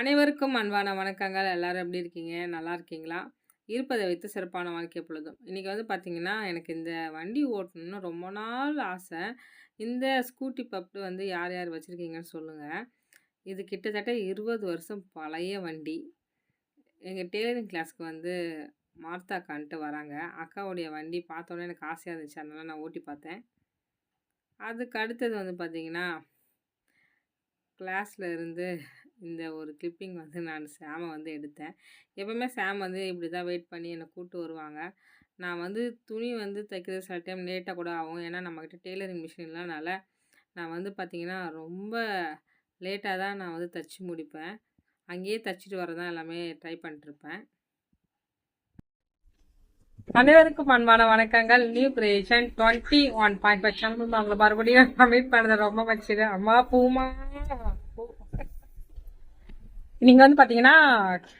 அனைவருக்கும் அன்பான வணக்கங்கள். எல்லோரும் எப்படி இருக்கீங்க? நல்லா இருக்கீங்களா? இருப்பதை வைத்து சிறப்பான வாழ்க்கை பொழுதும். இன்றைக்கி வந்து பார்த்திங்கன்னா எனக்கு இந்த வண்டி ஓட்டணும்னு ரொம்ப நாள் ஆசை. இந்த ஸ்கூட்டி பப்பு வந்து யார் யார் வச்சுருக்கீங்கன்னு சொல்லுங்கள் இது கிட்டத்தட்ட இருபது வருஷம் பழைய வண்டி. எங்கள் டெய்லரிங் கிளாஸ்க்கு வந்து மார்த்தாக்கான்ட்டு வராங்க. அக்காவுடைய வண்டி பார்த்தோன்னே எனக்கு ஆசையாக இருந்துச்சு. அதனால் நான் ஓட்டி பார்த்தேன். அதுக்கு அடுத்தது வந்து பார்த்திங்கன்னா கிளாஸில் இருந்து இந்த ஒரு கிளிப்பிங் வந்து நான் சாமை வந்து எடுத்தேன் எப்போவுமே சாம் வந்து இப்படி தான் வெயிட் பண்ணி என்னை கூப்பிட்டு வருவாங்க நான் வந்து துணி வந்து தைக்கிறது சில டைம் லேட்டாக கூட ஆகும் ஏன்னா நம்மக்கிட்ட டெய்லரிங் மிஷின் இல்லைனால நான் வந்து பார்த்திங்கன்னா ரொம்ப லேட்டாக தான் நான் வந்து தைச்சி முடிப்பேன் அங்கேயே தைச்சிட்டு வரதான் எல்லாமே ட்ரை பண்ணிட்டுருப்பேன் அனைவருக்கும் அன்பான வணக்கங்கள் new creation twenty one point five channel உங்களை மறுபடியும் கமிட் பண்ணது ரொம்ப மச்சிது அம்மா பூமா நீங்கள் வந்து பார்த்தீங்கன்னா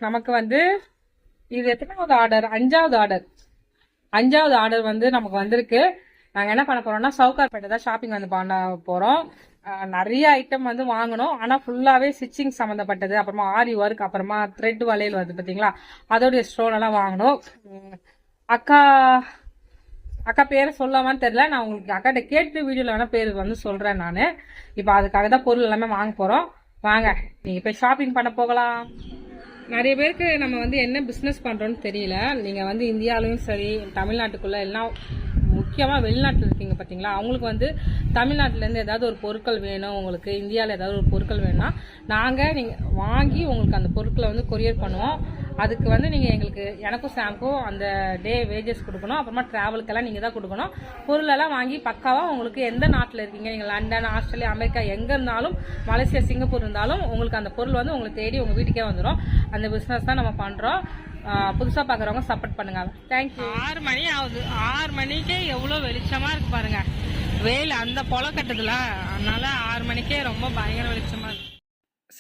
நமக்கு வந்து இது எத்தனாவது ஆர்டர் அஞ்சாவது ஆர்டர் அஞ்சாவது ஆர்டர் வந்து நமக்கு வந்திருக்கு. நாங்கள் என்ன பண்ண போகிறோம்னா சவுகார்பேட்டை தான் ஷாப்பிங் வந்து பண்ண போகிறோம் நிறைய ஐட்டம் வந்து வாங்கணும். ஆனால் ஃபுல்லாகவே ஸ்டிச்சிங் சம்மந்தப்பட்டது அப்புறமா ஆரி ஒர்க் அப்புறமா த்ரெட் வளையல் வருது பார்த்தீங்களா அதோடைய ஸ்டோன் எல்லாம் வாங்கணும். அக்கா அக்கா பேரை சொல்லாமான்னு தெரில நான் உங்களுக்கு அக்காட்ட கேட்டு வீடியோவில் வேணால் பேர் வந்து சொல்கிறேன் நான். இப்போ அதுக்காக தான் பொருள் எல்லாமே வாங்க போகிறோம் வாங்க நீங்கள் போய் ஷாப்பிங் பண்ண போகலாம். நிறைய பேருக்கு நம்ம வந்து என்ன பிஸ்னஸ் பண்றோம்னு தெரியல. நீங்க வந்து இந்தியாவிலையும் சரி தமிழ்நாட்டுக்குள்ள எல்லாம் முக்கியமாக வெளிநாட்டில் இருக்கீங்க பார்த்தீங்களா அவங்களுக்கு வந்து தமிழ்நாட்டிலேருந்து ஏதாவது ஒரு பொருட்கள் வேணும் உங்களுக்கு. இந்தியாவில் ஏதாவது ஒரு பொருட்கள் வேணும்னா நாங்கள் நீங்கள் வாங்கி உங்களுக்கு அந்த பொருட்களை வந்து கொரியர் பண்ணுவோம். அதுக்கு வந்து நீங்கள் எங்களுக்கு எனக்கும் சாம்க்கும் அந்த டே வேஜஸ் கொடுக்கணும். அப்புறமா ட்ராவலுக்கெல்லாம் நீங்கள் தான் கொடுக்கணும். பொருளெல்லாம் வாங்கி பக்காவாக உங்களுக்கு எந்த நாட்டில் இருக்கீங்க? நீங்கள் லண்டன் ஆஸ்திரேலியா அமெரிக்கா எங்கே இருந்தாலும் மலேசியா சிங்கப்பூர் இருந்தாலும் உங்களுக்கு அந்த பொருள் வந்து உங்களுக்கு தேடி உங்கள் வீட்டுக்கே வந்துடும் அந்த பிஸ்னஸ் தான் நம்ம பண்ணுறோம் ஆஹ் புதுசா பாக்குறவங்க சப்போர்ட் பண்ணுங்க. தேங்க்யூ ஆறு மணி ஆகுது. ஆறு மணிக்கே எவ்வளவு வெளிச்சமா இருக்கு பாருங்க. வெயில் அந்த பொல கட்டுதுல. அதனால ஆறு மணிக்கே ரொம்ப பயங்கர வெளிச்சமா இருக்கு.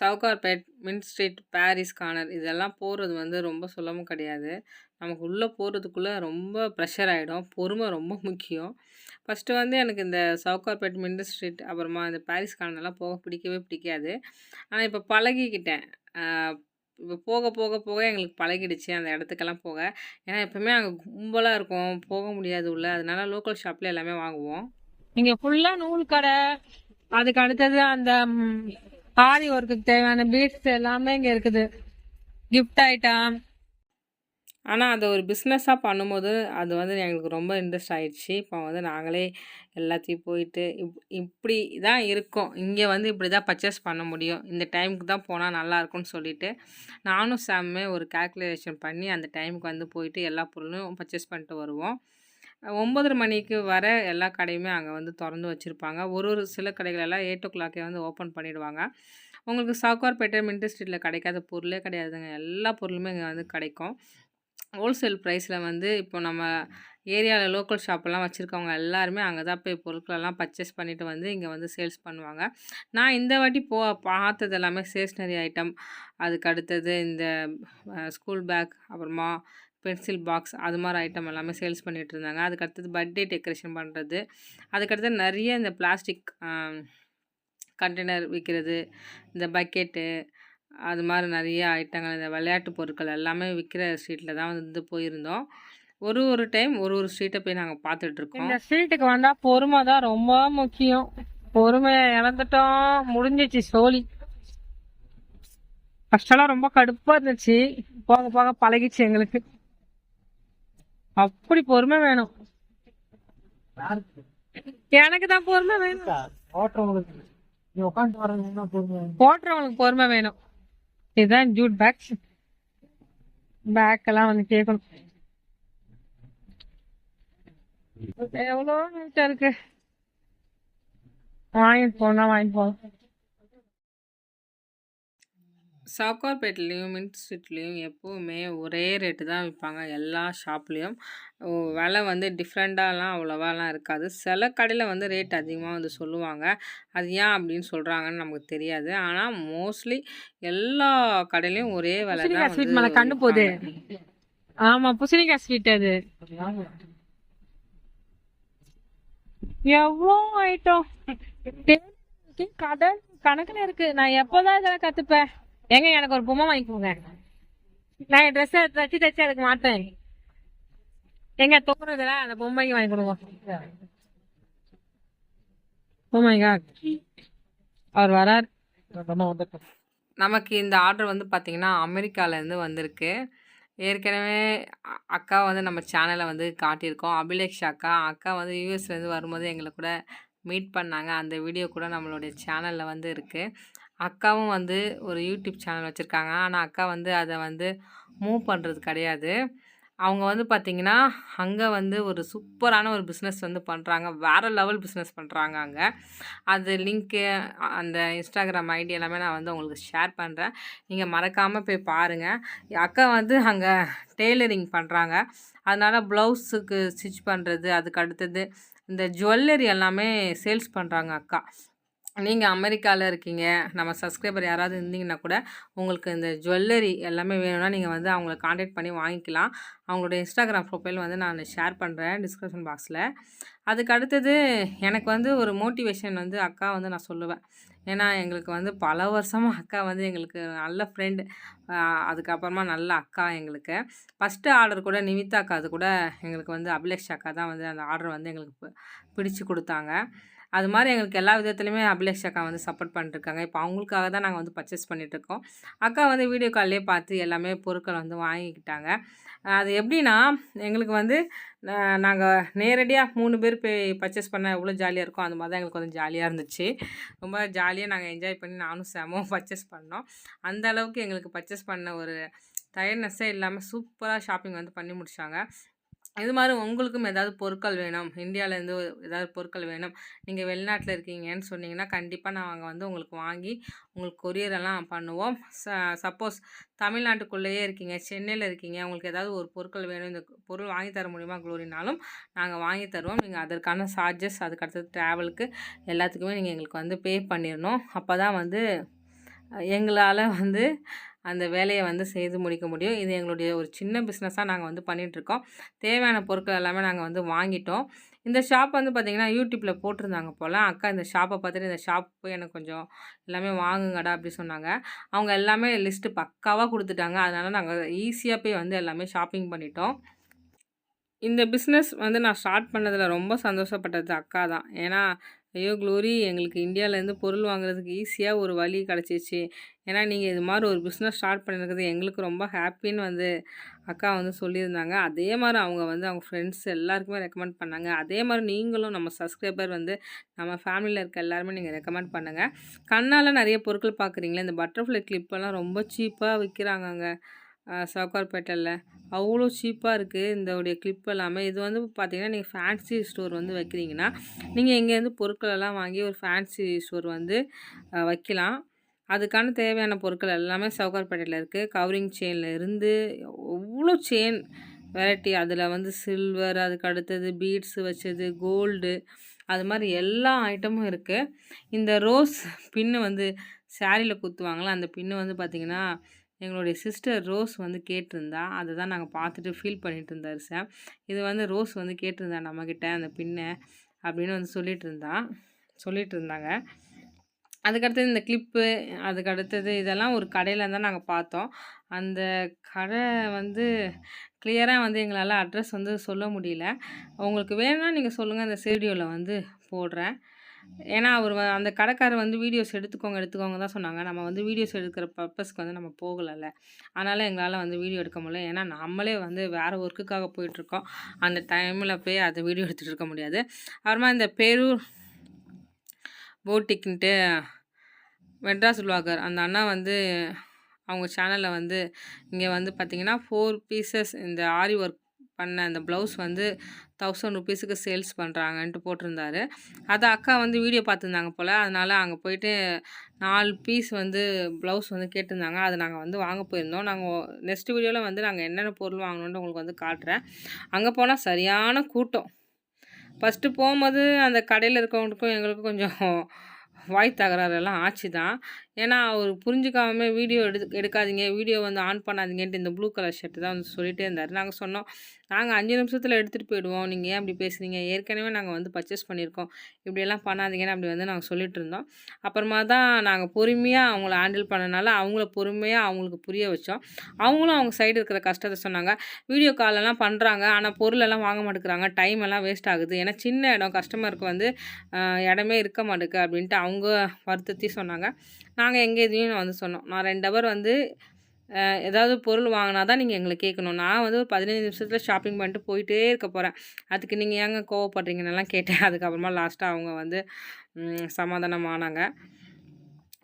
சவுகார்பேட் மின் ஸ்ட்ரீட் பாரிஸ் கார்னர் இதெல்லாம் போகிறது வந்து ரொம்ப சுலபம் கிடையாது. நமக்கு உள்ளே போகிறதுக்குள்ளே ரொம்ப ப்ரெஷர் ஆகிடும் பொறுமை ரொம்ப முக்கியம். ஃபஸ்ட்டு வந்து எனக்கு இந்த சவுகார்பேட் மின் ஸ்ட்ரீட் அப்புறமா இந்த பாரிஸ் கார்னர்லாம் போக பிடிக்கவே பிடிக்காது. ஆனால் இப்போ பழகிக்கிட்டேன். போக போக போக எங்களுக்கு பழகிடுச்சு. அந்த இடத்துக்கெல்லாம் போக. ஏன்னா எப்பவுமே அங்கே கும்பலாக இருக்கும். போக முடியாது உள்ள. அதனால லோக்கல் ஷாப்பில் எல்லாமே வாங்குவோம். இங்கே ஃபுல்லாக நூல் கடை. அதுக்கு அடுத்தது அந்த ஆரி ஒர்க்குக்கு தேவையான பீட்ஸ் எல்லாமே இங்கே இருக்குது. கிஃப்ட் ஐட்டம் ஆனால் அதை ஒரு பிஸ்னஸாக பண்ணும்போது அது வந்து எங்களுக்கு ரொம்ப இன்ட்ரெஸ்ட் ஆயிடுச்சு. இப்போ வந்து நாங்களே எல்லாத்தையும் போயிட்டு இப் இப்படி தான் இருக்கும். இங்கே வந்து இப்படி தான் பர்ச்சேஸ் பண்ண முடியும். இந்த டைமுக்கு தான் போனால் நல்லா இருக்கும்னு சொல்லிட்டு நானும் சாமே ஒரு கால்குலேஷன் பண்ணி அந்த டைமுக்கு வந்து போயிட்டு எல்லா பொருளும் பர்ச்சேஸ் பண்ணிட்டு வருவோம். ஒம்பதரை மணிக்கு வர எல்லா கடையுமே அங்கே வந்து திறந்து வச்சுருப்பாங்க. ஒரு ஒரு சில கடைகளெல்லாம் எயிட் ஓ கிளாக்கே வந்து ஓப்பன் பண்ணிவிடுவாங்க உங்களுக்கு சாக்கார்பேட்டை மின்ட் ஸ்ட்ரீட்டில் கிடைக்காத பொருளே கிடையாதுங்க. எல்லா பொருளுமே இங்கே வந்து கிடைக்கும். ஹோல்சேல் ப்ரைஸில் வந்து இப்போ நம்ம ஏரியாவில் லோக்கல் ஷாப்பெல்லாம் வச்சுருக்கவங்க எல்லாருமே அங்கே தான் போய் பொருட்களெல்லாம் பர்ச்சேஸ் பண்ணிவிட்டு வந்து இங்கே வந்து சேல்ஸ் பண்ணுவாங்க. நான் இந்த வாட்டி போ பார்த்தது எல்லாமே ஸ்டேஷ்னரி ஐட்டம். அதுக்கு அடுத்தது இந்த ஸ்கூல் பேக் அப்புறமா பென்சில் பாக்ஸ் அது மாதிரி ஐட்டம் எல்லாமே சேல்ஸ் பண்ணிகிட்டு இருந்தாங்க. அதுக்கு அடுத்தது பர்த்டே டெக்கரேஷன் பண்ணுறது அதுக்கடுத்தது நிறைய இந்த பிளாஸ்டிக் கண்டெய்னர் விற்கிறது இந்த பக்கெட்டு அது மாதிரி நிறைய ஐட்டங்கள் இந்த விளையாட்டு பொருட்கள் எல்லாமே விற்கிற ஸ்ட்ரீட்டில் தான் வந்து போயிருந்தோம். ஒரு ஒரு டைம் ஒரு ஒரு ஸ்ட்ரீட்டை போய் நாங்கள் பார்த்துட்டு இருக்கோம் இந்த ஸ்ட்ரீட்டுக்கு வந்தால் பொறுமை தான் ரொம்ப முக்கியம். பொறுமையை இழந்துட்டோம் முடிஞ்சிச்சு சோழி. ஃபர்ஸ்டெல்லாம் ரொம்ப கடுப்பா இருந்துச்சு. போக போக பழகிச்சு எங்களுக்கு. அப்படி பொறுமை வேணும். எனக்கு தான் பொறுமை வேணும். போட்டுறவங்களுக்கு பொறுமை? வேணும். இதுதான் ஜூட் பேக் பேக் எல்லாம் வந்து கேட்கணும். எவ்வளோ நீட்டா இருக்கு? வாங்கிட்டு போனா வாங்கிட்டு போகலாம் சவுகார்பேட்லேயும் மின்ட் ஸ்ட்ரீட்லேயும் எப்போவுமே ஒரே ரேட்டு தான் விற்பாங்க எல்லா ஷாப்லேயும் விலை வந்து டிஃப்ரெண்ட்டாலாம் அவ்வளோவாலாம் இருக்காது. சில கடையில் வந்து ரேட் அதிகமாக வந்து சொல்லுவாங்க. அது ஏன் அப்படின்னு சொல்கிறாங்கன்னு நமக்கு தெரியாது. ஆனால் மோஸ்ட்லி எல்லா கடையிலையும் ஒரே விலை தான் கண்ணு போகுது. விற்பாங்க. ஆமா பூசணிக்காய் ஸ்வீட் அது. எவ்வளோ ஐட்டம் கடல் கணக்குல இருக்கு. நான் எப்போதான் இதெல்லாம் கத்துப்பேன்? ஏங்க எனக்கு ஒரு பொம்மை வாங்கி கொடுங்க. நான் என் ட்ரெஸ் தச்சு தச்சு அதுக்கு மாட்டேன் எங்க தோணுதுல அந்த பொம்மைக்கு வாங்கி கொடுங்க. பொம்மைங்க அவர் வரார். நமக்கு இந்த ஆர்டர் வந்து பார்த்திங்கன்னா அமெரிக்காலேருந்து வந்திருக்கு. ஏற்கனவே அக்கா வந்து நம்ம சேனலை வந்து காட்டியிருக்கோம். அபிலேஷ் அக்கா. அக்கா வந்து யூஎஸ்லேருந்து வரும்போது எங்களை கூட மீட் பண்ணாங்க. அந்த வீடியோ கூட நம்மளுடைய சேனலில் வந்து இருக்குது அக்காவும் வந்து ஒரு யூடியூப் சேனல் வச்சுருக்காங்க. ஆனால் அக்கா வந்து அதை வந்து மூவ் பண்ணுறது கிடையாது. அவங்க வந்து பார்த்திங்கன்னா அங்கே வந்து ஒரு சூப்பரான ஒரு பிஸ்னஸ் வந்து பண்ணுறாங்க வேறு லெவல் பிஸ்னஸ் பண்ணுறாங்க அங்கே. அது லிங்க்கு அந்த இன்ஸ்டாகிராம் ஐடி எல்லாமே நான் வந்து உங்களுக்கு ஷேர் பண்ணுறேன் நீங்கள் மறக்காமல் போய் பாருங்கள் அக்கா வந்து அங்கே டெய்லரிங் பண்ணுறாங்க அதனால் ப்ளவுஸுக்கு ஸ்டிச் பண்ணுறது அதுக்கு அடுத்தது இந்த ஜுவல்லரி எல்லாமே சேல்ஸ் பண்ணுறாங்க அக்கா. நீங்கள் அமெரிக்காவில் இருக்கீங்க நம்ம சப்ஸ்கிரைபர் யாராவது இருந்தீங்கன்னா கூட உங்களுக்கு இந்த ஜுவல்லரி எல்லாமே வேணும்னா நீங்கள் வந்து அவங்கள காண்டாக்ட் பண்ணி வாங்கிக்கலாம். அவங்களோட இன்ஸ்டாகிராம் ப்ரொஃபைல் வந்து நான் ஷேர் பண்ணுறேன் டிஸ்கிரிப்ஷன் பாக்ஸில். அதுக்கு அடுத்தது எனக்கு வந்து ஒரு மோட்டிவேஷன் வந்து அக்கா வந்து நான் சொல்லுவேன். ஏன்னா எங்களுக்கு வந்து பல வருஷமாக அக்கா வந்து எங்களுக்கு நல்ல ஃப்ரெண்டு. அதுக்கப்புறமா நல்ல அக்கா எங்களுக்கு. ஃபஸ்ட்டு ஆர்டர் கூட நிவிதா அக்கா அது கூட எங்களுக்கு வந்து அபிலேஷ் அக்கா தான் வந்து அந்த ஆர்டர் வந்து எங்களுக்கு பிடிச்சி கொடுத்தாங்க. அது மாதிரி எங்களுக்கு எல்லா விதத்துலையுமே அபிலேஷ் அக்கா வந்து சப்போர்ட் பண்ணிட்டுருக்காங்க. இப்போ அவங்களுக்காக தான் நாங்கள் வந்து பர்ச்சேஸ் பண்ணிகிட்ருக்கோம் அக்கா வந்து வீடியோ கால்லேயே பார்த்து எல்லாமே பொருட்கள் வந்து வாங்கிக்கிட்டாங்க. அது எப்படின்னா எங்களுக்கு வந்து நாங்கள் நேரடியாக மூணு பேர் போய் பர்ச்சேஸ் பண்ண எவ்வளோ ஜாலியாக இருக்கும் அந்த மாதிரி தான் எங்களுக்கு வந்து ஜாலியாக இருந்துச்சு. ரொம்ப ஜாலியாக நாங்கள் என்ஜாய் பண்ணி நானும் செம பர்ச்சேஸ் பண்ணோம். அந்த அளவுக்கு எங்களுக்கு பர்ச்சேஸ் பண்ண ஒரு டயர்னஸ்ஸே இல்லாமல் சூப்பராக ஷாப்பிங் வந்து பண்ணி முடிச்சாங்க. இது மாதிரி உங்களுக்கும் ஏதாவது பொருட்கள் வேணும்? இந்தியாவிலேருந்து ஏதாவது பொருட்கள் வேணும்? நீங்கள் வெளிநாட்டில் இருக்கீங்கன்னு சொன்னீங்கன்னா கண்டிப்பாக நாங்கள் வந்து உங்களுக்கு வாங்கி உங்களுக்கு கொரியர் எல்லாம் பண்ணுவோம். ச சப்போஸ் தமிழ்நாட்டுக்குள்ளேயே இருக்கீங்க சென்னையில் இருக்கீங்க உங்களுக்கு ஏதாவது ஒரு பொருட்கள் வேணும். இந்த பொருள் வாங்கி தர முடியுமா குளோரினாலும் நாங்கள் வாங்கி தருவோம். நீங்கள் அதற்கான சார்ஜஸ் அதுக்கு அடுத்தது ட்ராவலுக்கு எல்லாத்துக்குமே நீங்கள் எங்களுக்கு வந்து பே பண்ணிடணும். அப்போ தான் வந்து எங்களால் வந்து அந்த வேலையை வந்து செய்து முடிக்க முடியும். இது எங்களுடைய ஒரு சின்ன பிஸ்னஸாக நாங்கள் வந்து பண்ணிகிட்ருக்கோம் தேவையான பொருட்கள் எல்லாமே நாங்கள் வந்து வாங்கிட்டோம். இந்த ஷாப் வந்து பார்த்திங்கன்னா யூடியூப்பில் போட்டிருந்தாங்க போல். அக்கா இந்த ஷாப்பை பார்த்துட்டு இந்த ஷாப் போய் எனக்கு கொஞ்சம் எல்லாமே வாங்குங்கடா அப்படி சொன்னாங்க. அவங்க எல்லாமே லிஸ்ட்டு பக்காவாக கொடுத்துட்டாங்க. அதனால் நாங்கள் ஈஸியாக போய் வந்து எல்லாமே ஷாப்பிங் பண்ணிட்டோம். இந்த பிஸ்னஸ் வந்து நான் ஸ்டார்ட் பண்ணதில் ரொம்ப சந்தோஷப்பட்டது அக்கா தான். ஏன்னா ஐயோ க்ளோரி எங்களுக்கு இந்தியாவிலேருந்து பொருள் வாங்குறதுக்கு ஈஸியாக ஒரு வழி கிடச்சிச்சு ஏன்னா நீங்கள் இது மாதிரி ஒரு பிஸ்னஸ் ஸ்டார்ட் பண்ணியிருக்கிறது எங்களுக்கு ரொம்ப ஹாப்பின்னு வந்து அக்கா வந்து சொல்லியிருந்தாங்க. அதே மாதிரி அவங்க வந்து அவங்க ஃப்ரெண்ட்ஸ் எல்லாருக்குமே ரெக்கமெண்ட் பண்ணாங்க. அதே மாதிரி நீங்களும் நம்ம சப்ஸ்கிரைபர் வந்து நம்ம ஃபேமிலியில் இருக்க எல்லாருமே நீங்கள் ரெக்கமெண்ட் பண்ணுங்கள் கண்ணால் நிறைய பொருட்கள் பார்க்குறீங்களே இந்த பட்டர்ஃப்ளை கிளிப்பெல்லாம் ரொம்ப சீப்பாக விற்கிறாங்க சவுக்கார்பேட்டையில் சவுகார்பேட்டையில் அவ்வளோ சீப்பாக இருக்குது இந்த உடைய கிளிப் எல்லாமே. இது வந்து பார்த்தீங்கன்னா நீங்கள் ஃபேன்சி ஸ்டோர் வந்து வைக்கிறீங்கன்னா நீங்கள் இங்கேருந்து பொருட்கள் எல்லாம் வாங்கி ஒரு ஃபேன்சி ஸ்டோர் வந்து வைக்கலாம். அதுக்கான தேவையான பொருட்கள் எல்லாமே சவுகார்பேட்டையில் இருக்குது கவரிங் செயினில் இருந்து எவ்வளோ செயின் வெரைட்டி அதில் வந்து சில்வர் அதுக்கு அடுத்தது பீட்ஸ் வச்சது கோல்டு அது மாதிரி எல்லா ஐட்டமும் இருக்குது இந்த ரோஸ் பின்னு வந்து சாரியில் குத்துவாங்களே அந்த பின்னு வந்து பார்த்திங்கன்னா எங்களுடைய சிஸ்டர் ரோஸ் வந்து கேட்டிருந்தா அதை தான் நாங்கள் பார்த்துட்டு ஃபீல் பண்ணிட்டு இருந்தார் சார் இது வந்து ரோஸ் வந்து கேட்டிருந்தா நம்மக்கிட்ட அந்த பின்னை அப்படின்னு வந்து சொல்லிட்டு இருந்தா சொல்லிட்டு இருந்தாங்க அதுக்கடுத்தது இந்த கிளிப்பு அதுக்கு அடுத்தது இதெல்லாம் ஒரு கடையில் தான் நாங்கள் பார்த்தோம். அந்த கடை வந்து கிளியராக வந்து எங்களால் அட்ரஸ் வந்து சொல்ல முடியல. உங்களுக்கு வேணும்னா நீங்கள் சொல்லுங்கள் அந்த வீடியோவில் வந்து போடுறேன். ஏன்னா அவர் வ- அந்த கடைக்காரர் வந்து வீடியோஸ் எடுத்துக்கோங்க எடுத்துக்கோங்க தான் சொன்னாங்க. நம்ம வந்து வீடியோஸ் எடுக்கிற பர்பஸ்க்கு வந்து நம்ம போகலைல்ல. அதனால் எங்களால் வந்து வீடியோ எடுக்க முடியல. ஏன்னா நம்மளே வந்து வேறு ஒர்க்குக்காக போயிட்டுருக்கோம். அந்த டைமில் போய் அதை வீடியோ எடுத்துகிட்டு இருக்க முடியாது. அப்புறமா இந்த பேரூர் போட்டிக்ன்ட்டு மெட்ராஸ் vlogger அந்த அண்ணா வந்து அவங்க சேனலில் வந்து இங்கே வந்து பார்த்திங்கன்னா ஃபோர் பீசஸ் இந்த ஆரி ஒர்க் பண்ண அந்த ப்ளவுஸ் வந்து தௌசண்ட் ருபீஸுக்கு சேல்ஸ் பண்ணுறாங்கன்ட்டு போட்டிருந்தாரு. அதை அக்கா வந்து வீடியோ பார்த்துருந்தாங்க போல். அதனால் அங்கே போயிட்டு நாலு பீஸ் வந்து ப்ளவுஸ் வந்து கேட்டிருந்தாங்க. அதை நாங்கள் வந்து வாங்க போயிருந்தோம். நாங்கள் நெக்ஸ்ட் வீடியோவில் வந்து நாங்கள் என்னென்ன பொருள் வாங்கணுன்ட்டு உங்களுக்கு வந்து காட்டுறேன். அங்கே போனால் சரியான கூட்டம். ஃபஸ்ட்டு போகும்போது அந்த கடையில் இருக்கவங்களுக்கும் எங்களுக்கும் கொஞ்சம் வாய் தகராறு எல்லாம் ஆச்சு தான் ஏன்னா அவர் புரிஞ்சுக்காம வீடியோ எடு எடுக்காதீங்க வீடியோ வந்து ஆன் பண்ணாதீங்கன்ட்டு இந்த ப்ளூ கலர் ஷர்ட்டு தான் வந்து சொல்லிகிட்டே இருந்தார். நாங்கள் சொன்னோம் நாங்கள் அஞ்சு நிமிஷத்தில் எடுத்துகிட்டு போயிடுவோம். நீங்கள் ஏன் அப்படி பேசுகிறீங்க ஏற்கனவே நாங்கள் வந்து பர்ச்சேஸ் பண்ணியிருக்கோம். இப்படியெல்லாம் பண்ணாதீங்கன்னு அப்படி வந்து நாங்கள் சொல்லிட்டு இருந்தோம். அப்புறமா தான் நாங்கள் பொறுமையாக அவங்கள ஹேண்டில் பண்ணனால அவங்கள பொறுமையாக அவங்களுக்கு புரிய வச்சோம். அவங்களும் அவங்க சைடு இருக்கிற கஷ்டத்தை சொன்னாங்க. வீடியோ காலெல்லாம் பண்ணுறாங்க ஆனால் பொருளெல்லாம் வாங்க மாட்டேங்கிறாங்க. டைம் எல்லாம் வேஸ்ட் ஆகுது. ஏன்னா சின்ன இடம் கஸ்டமருக்கு வந்து இடமே இருக்க மாட்டேக்கு அப்படின்ட்டு அவங்க வருத்தத்தையும் சொன்னாங்க. நாங்கள் எங்கள் இதுலேயும் வந்து சொன்னோம். நான் ரெண்டு ஹவர் வந்து ஏதாவது பொருள் வாங்கினா தான் நீங்கள் எங்களை கேட்கணும். நான் வந்து ஒரு பதினஞ்சு நிமிஷத்தில் ஷாப்பிங் பண்ணிட்டு போயிட்டே இருக்க போகிறேன் அதுக்கு நீங்கள் ஏங்க கோவப்படுறீங்கன்னெல்லாம் கேட்டேன். அதுக்கப்புறமா லாஸ்ட்டாக அவங்க வந்து சமாதானம் சமாதானமானாங்க.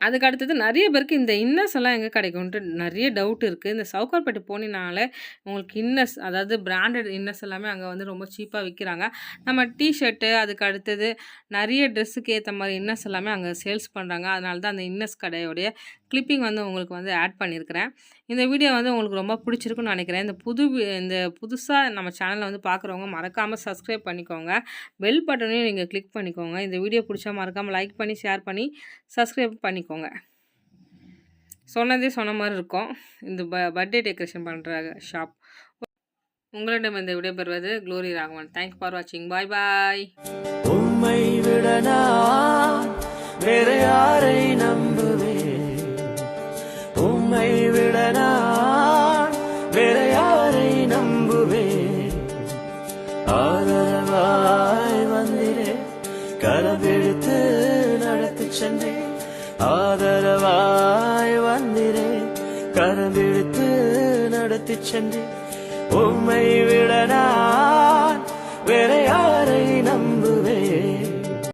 அதுக்கு அடுத்தது நிறைய பேருக்கு இந்த இன்னர்ஸ் எல்லாம் எங்கே கிடைக்கும்ன்ட்டு நிறைய டவுட் இருக்குது இந்த சவுகார்பேட்டை போனினால உங்களுக்கு இன்னர்ஸ் அதாவது பிராண்டட் இன்னர்ஸ் எல்லாமே அங்கே வந்து ரொம்ப சீப்பாக விற்கிறாங்க நம்ம டிஷர்ட்டு அதுக்கு அடுத்தது நிறைய ட்ரெஸ்ஸுக்கு ஏற்ற மாதிரி இன்னர்ஸ் எல்லாமே அங்கே சேல்ஸ் பண்ணுறாங்க அதனால தான் அந்த இன்னர்ஸ் கடையோடைய கிளிப்பிங் வந்து உங்களுக்கு வந்து ஆட் பண்ணியிருக்கிறேன் இந்த வீடியோ வந்து உங்களுக்கு ரொம்ப பிடிச்சிருக்குன்னு நினைக்கிறேன். இந்த புது வி- இந்த புதுசாக நம்ம சேனலை வந்து பார்க்குறவங்க மறக்காமல் சப்ஸ்கிரைப் பண்ணிக்கோங்க. பெல் பட்டனையும் நீங்கள் கிளிக் பண்ணிக்கோங்க. இந்த வீடியோ பிடிச்சா மறக்காமல் லைக் பண்ணி ஷேர் பண்ணி சப்ஸ்கிரைப் பண்ணிக்கோங்க. சொன்னதே சொன்ன மாதிரி இருக்கும். இந்த ப பர்த்டே டெக்கரேஷன் பண்ணுற ஷாப் உங்களிடம் இந்த விடைபெறுவது குளோரி ராகவன். தேங்க்ஸ் ஃபார் வாட்சிங் பாய் பாய் உம்மை விடனா வேற யாரை நம்ப உம்மை விட நான் வேற யாரை நம்புவேன்? ஆதரவாய் வந்திரே கரவெடுத்து நடத்தி சென்றேன். ஆதரவாய் வந்திரே கரவெடுத்து நடத்தி சென்றேன். உம்மை விட நான்